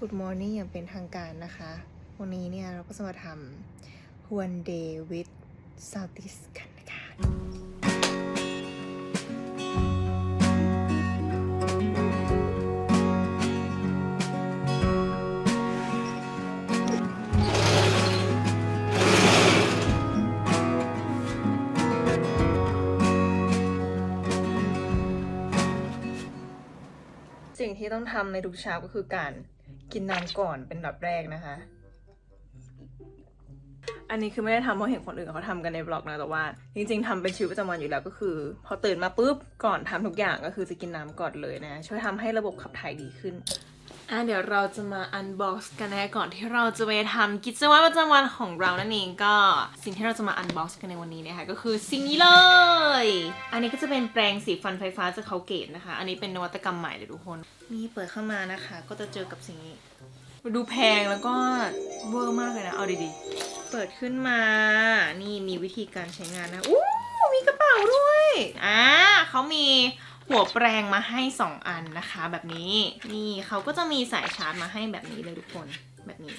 Good Morning อย่างเป็นทางการนะคะ วันนี้เนี่ยเราก็จะมาทำ One Day with Southeast กันนะคะสิ่งที่ต้องทำในทุกเช้าก็คือการ กินน้ำก่อนเป็นดับแรกนะคะ อันนี้คือไม่ได้ทำเพราะเห็นคนอื่นเขาทำกันในบล็อกนะแต่ว่า จริงๆทำเป็นชีวิตประจำวันอยู่แล้วก็คือ พอตื่นมาปุ๊บก่อนทำทุกอย่างก็คือจะกินน้ำก่อนเลยนะ ช่วยทำให้ระบบขับถ่ายดีขึ้นอะเดี๋ยวเราจะมาอันบ็อกซ์กันนะก่อนที่เราจะไปทำกิจวัตรประจำวันของเรานั่นเองก็สิ่งที่เราจะมาอันบ็อกซ์กันในวันนี้นะคะก็คือสิ่งนี้เลย อันนี้ก็จะเป็นแปรงสีฟันไฟฟ้าจากเขาเกตนะคะ อันนี้เป็นนวัตกรรมใหม่เลยทุกคน นี่เปิดเข้ามานะคะ ก็จะเจอกับสิ่งนี้ ดูแพงแล้วก็เวอร์มากเลยนะ เอาดีๆ เปิดขึ้นมา นี่มีวิธีการใช้งานนะ อู้มีกระเป๋าด้วย อ่าเขามีหัวแปรงมาให้ 2 อันนะคะ แบบนี้ นี่เขาก็จะมีสายชาร์จมาให้แบบนี้เลยทุกคน แบบนี้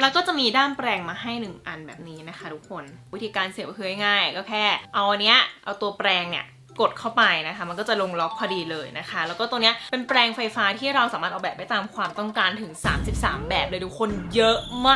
แล้วก็จะมีด้ามแปรงมาให้ 1 อันแบบนี้นะคะ ทุกคน วิธีการเสียบคือง่ายก็แค่ เอาอันเนี้ย เอาตัวแปรงเนี่ย กดเข้าไปนะคะ มันก็จะลงล็อกพอดีเลยนะคะ แล้วก็ตัวเนี้ยเป็นแปรงไฟฟ้าที่เราสามารถออกแบบได้ตามความต้องการถึง 33 แบบเลยทุกคนเยอะม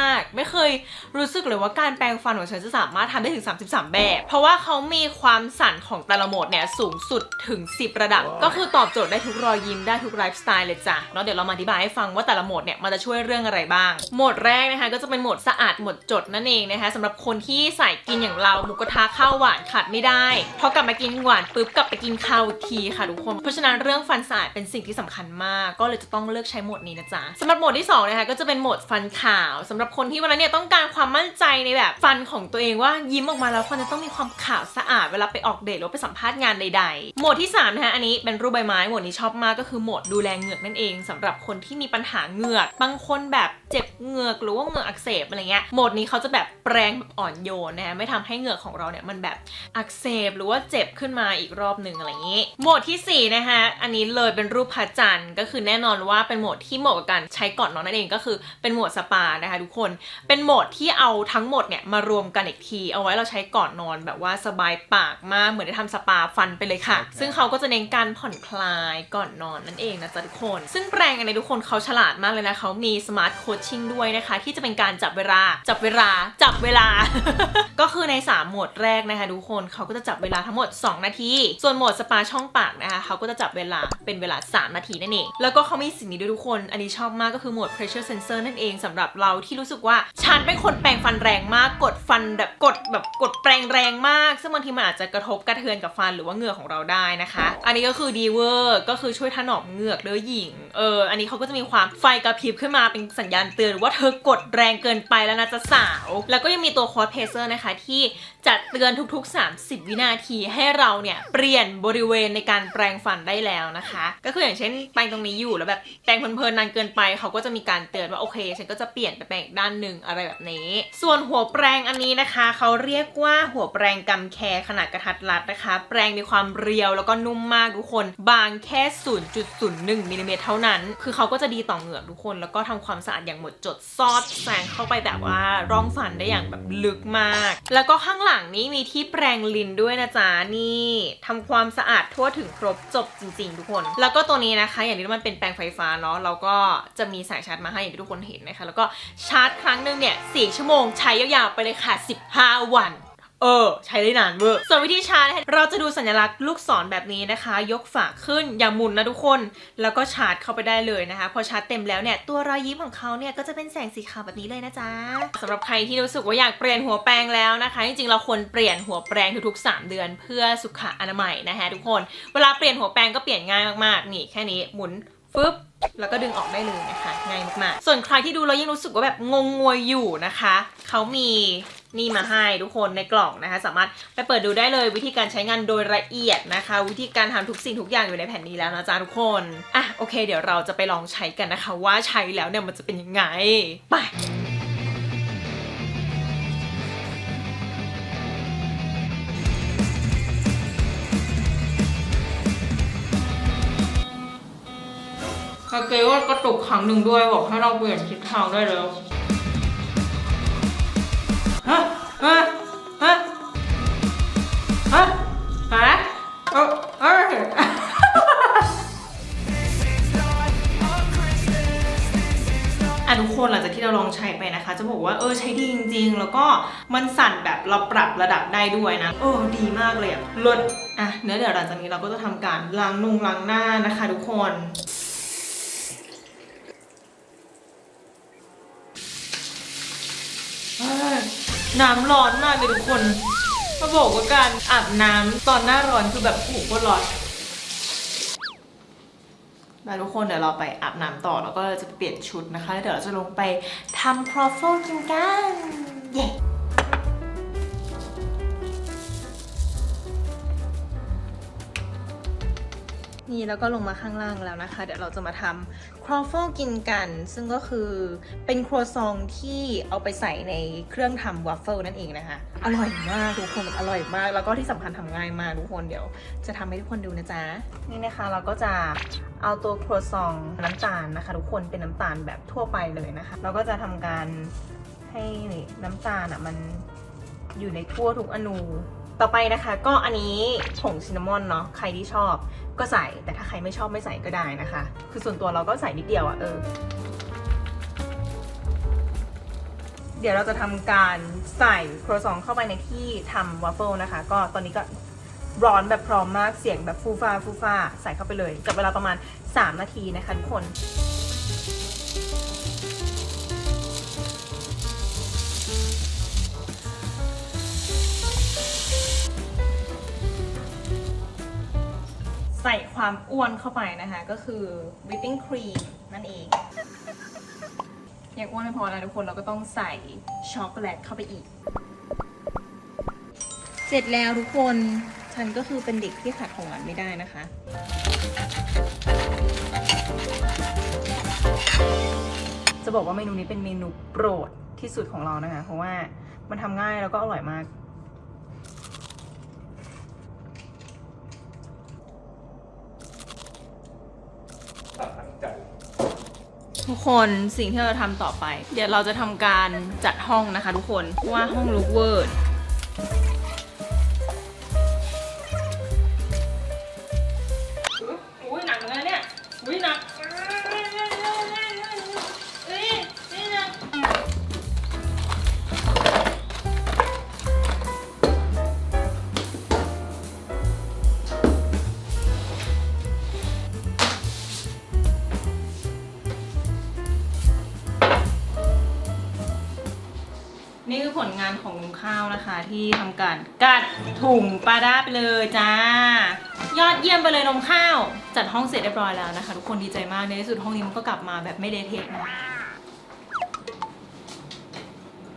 าก ไม่เคยรู้สึกเลยว่าการแปรงฟันของฉันจะสามารถทำได้ถึง 33 แบบ เพราะว่าเขามีความสั่นของแต่ละโหมดเนี่ยสูงสุดถึง 10 ระดับ ก็คือตอบโจทย์ได้ทุกรอยยิ้มได้ทุกไลฟ์สไตล์เลยจ้ะแล้วเดี๋ยวเรามาอธิบายให้ฟังว่าแต่ละโหมดเนี่ยมันจะช่วยเรื่องอะไรบ้าง โหมดแรกนะคะก็จะเป็นโหมดสะอาดหมดจดนั่นเองนะคะสำหรับคนที่ใส่กินอย่างเราหมูกระทะข้าวหวานขาดไม่ได้พอกลับมากินหวานปุ๊บกลับไปกินข้าวอีกทีค่ะทุกคน เพราะฉะนั้นเรื่องฟันสะอาดเป็นสิ่งที่สำคัญมาก ก็เลยจะต้องเลือกใช้โหมดนี้นะจ๊ะสำหรับโหมดที่สองนะคะก็จะเป็นโหมดฟันขาวสำหรับคนที่วันนั้นเนี่ยต้องการความมั่นใจในแบบฟันของตัวเองว่ายิ้มออกมาแล้วฟันจะต้องมีความขาวสะอาดเวลาไปออกเดทหรือไปสัมภาษณ์งานใดๆ โหมดที่สามนะคะอันนี้เป็นรูปใบไม้โหมดนี้ชอบมากก็คือโหมดดูแลเหงือกนั่นเองสำหรับคนที่มีปัญหาเหงือกบางคนแบบเจ็บเหงือกหรือว่าเหงือกอักเสบอะไรเงี้ยโหมดนี้เขาจะแบบแปรงแบบอ่อนโยนนะคะไม่ทำให้เหงือกของเราเนี่ยมันแบบอักเสบหรือว่าเจ็บขึ้นมาอีกรอบหนึ่งอะไรอย่างนี้ โหมดที่สี่นะคะอันนี้เลยเป็นรูปพระจันทร์ก็คือแน่นอนว่าเป็นโหมดที่เหมาะกับการใช้ก่อนนอนนั่นเองก็คือเป็นโหมดสปานะคะทุกคนเป็นโหมดที่เอาทั้งหมดเนี่ยมารวมกันอีกที เอาไว้เราใช้ก่อนนอนแบบว่าสบายปากมากเหมือนได้ทำสปาฟันไปเลยค่ะ ซึ่งเขาก็จะเน้นการผ่อนคลายก่อนนอนนั่นเองนะจ๊ะทุกคน ซึ่งแปรงอันนี้ทุกคนเขาฉลาดมากเลยนะเขามีสมาร์ทโคชชิ่งด้วยนะคะ ที่จะเป็นการจับเวลา จับเวลา จับเวลา ก็คือใน3โหมดแรกนะคะทุกคนเขาก็จะจับเวลาทั้งหมด 2นาที ส่วนโหมดสปาช่องปากนะคะเขาก็จะจับเวลาเป็นเวลา 3 นาทีนั่นเอง แล้วก็เขามีสิ่งนี้ด้วยทุกคน อันนี้ชอบมากก็คือโหมด pressure sensor นั่นเองสำหรับเราที่รู้สึกว่าฉันเป็นคนแปรงฟันแรงมากกดฟันแบบกดแบบกดแปรงแรงมาก ซึ่งบางทีมันอาจจะกระทบกระเทือนกับฟันหรือว่าเหงือกของเราได้นะคะ อันนี้ก็คือดีเวอร์ก็คือช่วยถนอมเหงือกเด้อหญิงเอออันนี้เขาก็จะมีความไฟกระพริบขึ้นมาเป็นสัญญาณเตือนว่าเธอกดแรงเกินไปแล้วนะจะสาว แล้วก็ยังมีตัวคอร์สเพเซอร์นะคะที่จะเตือนทุกๆ 30 วินาทีให้เราเนี่ยเปลี่ยนบริเวณในการแปรงฟันได้แล้วนะคะ ก็คืออย่างเช่นแปรงตรงนี้อยู่แล้วแบบแปรงเพลินๆนานเกินไป เขาก็จะมีการเตือนว่าโอเค ฉันก็จะเปลี่ยนไปแปรงอีกด้านหนึ่งอะไรแบบนี้ ส่วนหัวแปรงอันนี้นะคะ เขาเรียกว่าหัวแปรงกำแคขนาดกระทัดรัดนะคะ แปรงมีความเรียวแล้วก็นุ่มมากทุกคน บางแค่ 0.01มิลลิเมตรเท่านั้น คือเขาก็จะดีต่อเหงือกทุกคน แล้วก็ทำความสะอาดอย่างหมดจดซอดแสงเข้าไปแบบว่าร่องฟันได้อย่างแบบลึกมาก แล้วก็ข้างหลังนี้มีที่แปรงลิ้นด้วยนะจ๊ะนี่ทำความสะอาดทั่วถึงครบจบจริง ๆ ทุกคน แล้วก็ตัวนี้นะคะ อย่างที่มันเป็นแปลงไฟฟ้าเนาะเราก็จะมีสายชาร์จมาให้อย่างที่ทุกคนเห็นนะคะ แล้วก็ชาร์จครั้งหนึ่งเนี่ย4ชั่วโมงใช้ยาวๆไปเลยค่ะ 15 วัน เออ ใช้ได้นานเวอร์ส่วนวิธีชาร์จนะคะเราจะดูสัญลักษณ์ลูกศรแบบนี้นะคะ ยกฝาขึ้นอย่าหมุนนะทุกคน แล้วก็ชาร์จเข้าไปได้เลยนะคะ พอชาร์จเต็มแล้วเนี่ยตัวรอยยิ้มของเขาเนี่ยก็จะเป็นแสงสีขาวแบบนี้เลยนะจ๊ะสำหรับใครที่รู้สึกว่าอยากเปลี่ยนหัวแปรงแล้วนะคะ จริงๆเราควรเปลี่ยนหัวแปรงทุกๆ 3 เดือน เพื่อสุขอนามัยนะคะทุกคน เวลาเปลี่ยนหัวแปรงก็เปลี่ยนง่ายมากๆนี่แค่นี้หมุน ฟึบแล้วก็ดึงออกได้เลยนะคะง่ายมากๆ ส่วนใครที่ดูแล้วยังรู้สึกว่าแบบงงงวยอยู่นะคะ เขามีนี่มาให้ทุกคนในกล่องนะคะ สามารถไปเปิดดูได้เลยวิธีการใช้งานโดยละเอียดนะคะ วิธีการทำทุกสิ่งทุกอย่างอยู่ในแผ่นนี้แล้วนะจ๊ะทุกคนอะโอเค เดี๋ยวเราจะไปลองใช้กันนะคะ ว่าใช้แล้วเนี่ยมันจะเป็นยังไงไป กาเกว่ากระตุกครั้งหนึ่งด้วยบอกให้เราเปลี่ยนทิศทางได้แล้วฮะฮะฮะฮะฮะเออเอออะทุกคนหลังจากที่เราลองใช้ไปนะคะ จะบอกว่าเออใช้ดีจริงๆ แล้วก็มันสั่นแบบเราปรับระดับได้ด้วยนะโอ้ดีมากเลยอะลดอะเนื้อเดี๋ยวหลังจากนี้เราก็จะทำการล้างนุ่งล้างหน้านะคะ ทุกคนเอ้ย น้ำร้อนมากเลยทุกคนมาบอกว่าการอาบน้ำตอนหน้าร้อนคือแบบผูกก็ร้อนมาทุกคนเดี๋ยวเราไปอาบน้ำต่อแล้วก็จะเปลี่ยนชุดนะคะแล้วเดี๋ยวเราจะลงไปทำครอฟเฟิลกินกัน เย้ นี่แล้วก็ลงมาข้างล่างแล้วนะคะ เดี๋ยวเราจะมาทำครอฟเฟิลกินกัน ซึ่งก็คือเป็นครัวซองที่เอาไปใส่ในเครื่องทำวัฟเฟิลนั่นเองนะคะ อร่อยมากทุกคนอร่อยมาก แล้วก็ที่สำคัญทำง่ายมากทุกคนเดี๋ยว จะทำให้ทุกคนดูนะจ๊ะ นี่นะคะเราก็จะเอาตัวครัวซองน้ำตาลนะคะ ทุกคนเป็นน้ำตาลแบบทั่วไปเลยนะคะ เราก็จะทำการให้น้ำตาลอะมันอยู่ในทั่วทุกอนู ต่อไปนะคะก็อันนี้ผงซินนามอนเนาะใครที่ชอบก็ใส่แต่ถ้าใครไม่ชอบไม่ใส่ก็ได้นะคะ คือส่วนตัวเราก็ใส่นิดเดียวอะ่ะเออ เดี๋ยวเราจะทำการใส่ครัวซองเข้าไปในที่ทำวาฟเฟิลนะคะ ก็ตอนนี้ก็ร้อนแบบพร้อมมากเสียงแบบฟูฟ้าฟูฟ้าใส่เข้าไปเลย กับเวลาประมาณ 3 นาทีนะคะทุกคน ใส่ความอ้วนเข้าไปนะคะ ก็คือวิปปิ้งครีมนั่นเองยังอ้วนไม่พอนะทุกคนเราก็ต้องใส่ช็อกโกแลตเข้าไปอีก เสร็จแล้วทุกคนฉันก็คือเป็นเด็กที่ขาดของหวานไม่ได้นะคะ จะบอกว่าเมนูนี้เป็นเมนูโปรดที่สุดของเรานะคะ เพราะว่ามันทำง่ายแล้วก็อร่อยมาก ตัดตั้งใจ ทุกคนสิ่งที่เราทำต่อไป เดี๋ยวเราจะทำการจัดห้องนะคะทุกคนว่าห้องลุกเวิร์ด ลงานของลุงข้าวนะคะ ที่ทำการกัดถุงปลาด้าไปเลยจ้า ยอดเยี่ยมไปเลยนมข้าว จัดห้องเสร็จเรียบร้อยแล้วนะคะ ทุกคนดีใจมากในที่สุดห้องนี้มันก็กลับมาแบบไม่เดทเทคนะ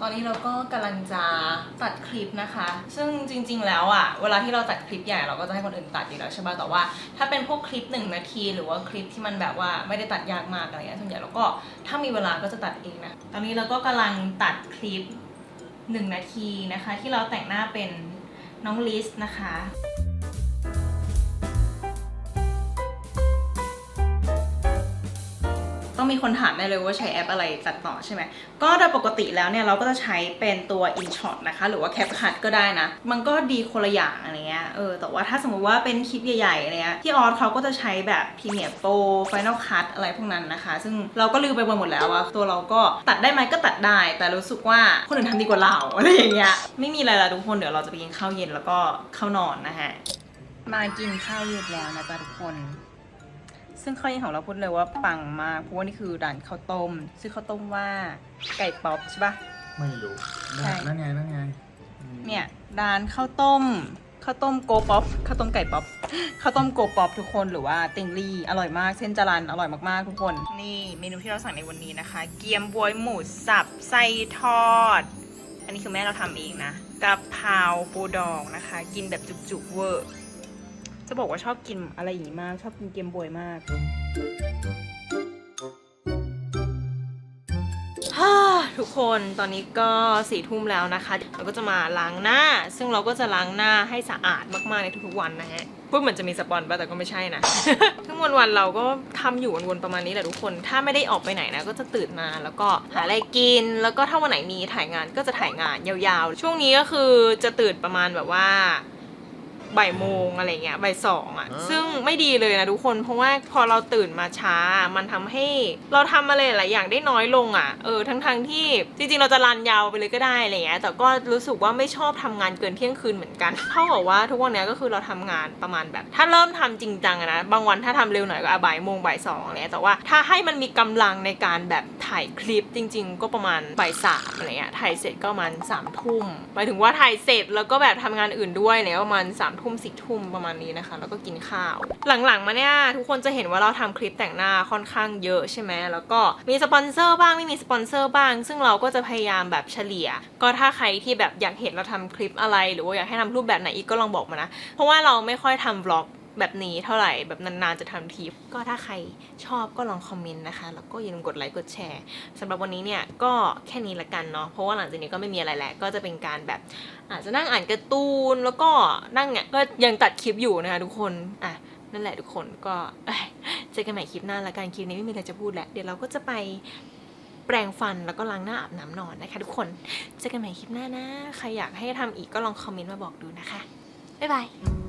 ตอนนี้เราก็กำลังจะตัดคลิปนะคะ ซึ่งจริง ๆ แล้วอะ่ะ เวลาที่เราตัดคลิปใหญ่เราก็จะให้คนอื่นตัดอยู่แล้วใช่ป่ะแต่ว่าถ้าเป็นพวกคลิปหนึ่งนาที หรือว่าคลิปที่มันแบบว่าไม่ได้ตัดยากมากอะไรเงี้ยส่วนใหญ่เราก็ถ้ามีเวลาก็จะตัดเองนะ ตอนนี้เราก็กำลังตัดคลิป หนึ่งนาทีนะคะ ที่เราแต่งหน้าเป็นน้องลิสนะคะ ต้องมีคนถามได้เลยว่าใช้แอปอะไรตัดต่อใช่ไหม ก็โดยปกติแล้วเนี่ยเราก็จะใช้เป็นตัว InShot นะคะ หรือว่า CapCut ก็ได้นะ มันก็ดีคนละอย่างอะไรเงี้ย เออ แต่ว่าถ้าสมมติว่าเป็นคลิปใหญ่ๆอะไรเงี้ยพี่ออสเขาก็จะใช้แบบ Premiere Pro Final Cut อะไรพวกนั้นนะคะ ซึ่งเราก็ลืมไปหมดแล้วว่าตัวเราก็ตัดได้ไหมก็ตัดได้ แต่รู้สึกว่าคนอื่นทำดีกว่าเราอะไรอย่างเงี้ย ไม่มีอะไรละทุกคนเดี๋ยวเราจะไปกินข้าวเย็นแล้วก็เข้านอนนะฮะ มากินข้าวเย็นแล้วนะจ๊ะทุกคน ซึ่งข้าวเย็นของเราพูดเลยว่าปังมากเพราะว่านี่คือร้านข้าวต้มซึ่งข้าวต้มว่าไก่ป๊อปใช่ปะ ไม่รู้ใช่ นั่นไงนั่นไงอืมเนี่ยร้านข้าวต้มข้าวต้มโกป๊อปข้าวต้มไก่ป๊อปข้าวต้มโกป๊อปทุกคนหรือว่าติงลี่อร่อยมากเส้นจรันอร่อยมากๆทุกคน นี่เมนูที่เราสั่งในวันนี้นะคะ เกี๊ยมบวยหมูสับไส้ทอด อันนี้คือแม่เราทำเองนะกะเพราปูดองนะคะ กินแบบจุกๆเวอร์ จะบอกว่าชอบกินอะไรอย่างนี้มาก ชอบกินเกมบวยมากฮ่าทุกคนตอนนี้ก็สี่ทุ่มแล้วนะคะ เราก็จะมาล้างหน้า ซึ่งเราก็จะล้างหน้าให้สะอาดมากๆในทุกๆวันนะฮะพูดเหมือนจะมีสปอนป่ะแต่ก็ไม่ใช่นะทั้งวันวันเราก็ทำอยู่วนๆประมาณนี้แหละทุกคน ถ้าไม่ได้ออกไปไหนนะก็จะตื่นมาแล้วก็หาอะไรกิน แล้วก็ถ้าวันไหนมีถ่ายงานก็จะถ่ายงานยาวๆ ช่วงนี้ก็คือจะตื่นประมาณแบบว่า บ่ายโมงอะไรเงี้ยบ่ายสองอะซึ่งไม่ดีเลยนะทุกคนเพราะว่าพอเราตื่นมาช้ามันทำให้เราทำอะไรหลายอย่างได้น้อยลงอะเออทั้งทงๆที่จริงๆเราจะรันยาวไปเลยก็ได้อะไรเงี้ยแต่ก็รู้สึกว่าไม่ชอบทำงานเกินเที่ยงคืนเหมือนกันเท่ากับว่าทุกวันเนี้ยก็คือเราทำงานประมาณแบบ ถ้าเริ่มทำจริงจังอะนะบางวันถ้าทำเร็วหน่อยก็อะบ่ายโมงบ่ายสองอะไรเงี้ยแต่ว่าถ้าให้มันมีกำลังในการแบบถ่ายคลิปจริง ๆ ก็ประมาณบ่ายสามอะไรเงี้ยถ่ายเสร็จก็ประมาณสามทุ่มหมายถึงว่าถ่ายเสร็จแล้วก็แบบทำงานอื่นด้วยเนี่ยประมาณสามทุ่มสี่ทุ่มประมาณนี้นะคะ แล้วก็กินข้าว หลังๆ มาเนี่ยทุกคนจะเห็นว่าเราทำคลิปแต่งหน้าค่อนข้างเยอะใช่ไหมแล้วก็มีสปอนเซอร์บ้างไม่มีสปอนเซอร์บ้าง ซึ่งเราก็จะพยายามแบบเฉลี่ย ก็ถ้าใครที่แบบอยากเห็นเราทำคลิปอะไร หรือว่าอยากให้ทำรูปแบบไหนอีกก็ลองบอกมานะ เพราะว่าเราไม่ค่อยทำบล็อก แบบนี้เท่าไหร่แบบนานๆจะทำที ก็ถ้าใครชอบก็ลองคอมเมนต์นะคะ แล้วก็อย่าลืมกดไลค์กดแชร์สำหรับวันนี้เนี่ยก็แค่นี้ละกันเนาะเพราะว่าหลังจากนี้ก็ไม่มีอะไรแล้วก็จะเป็นการแบบอาจจะนั่งอ่านการ์ตูนแล้วก็นั่งเนี่ยก็ยังตัดคลิปอยู่นะคะทุกคนอะนั่นแหละทุกคนก็เอ้ยเจอกันใหม่คลิปหน้าละกันคลิปนี้ไม่มีอะไรจะพูดแล้วเดี๋ยวเราก็จะไปแปรงฟันแล้วก็ล้างหน้าอาบน้ำนอนนะคะทุกคนเจอกันใหม่คลิปหน้านะ ใครอยากให้ทำอีกก็ลองคอมเมนต์มาบอกดูนะคะ บ๊ายบาย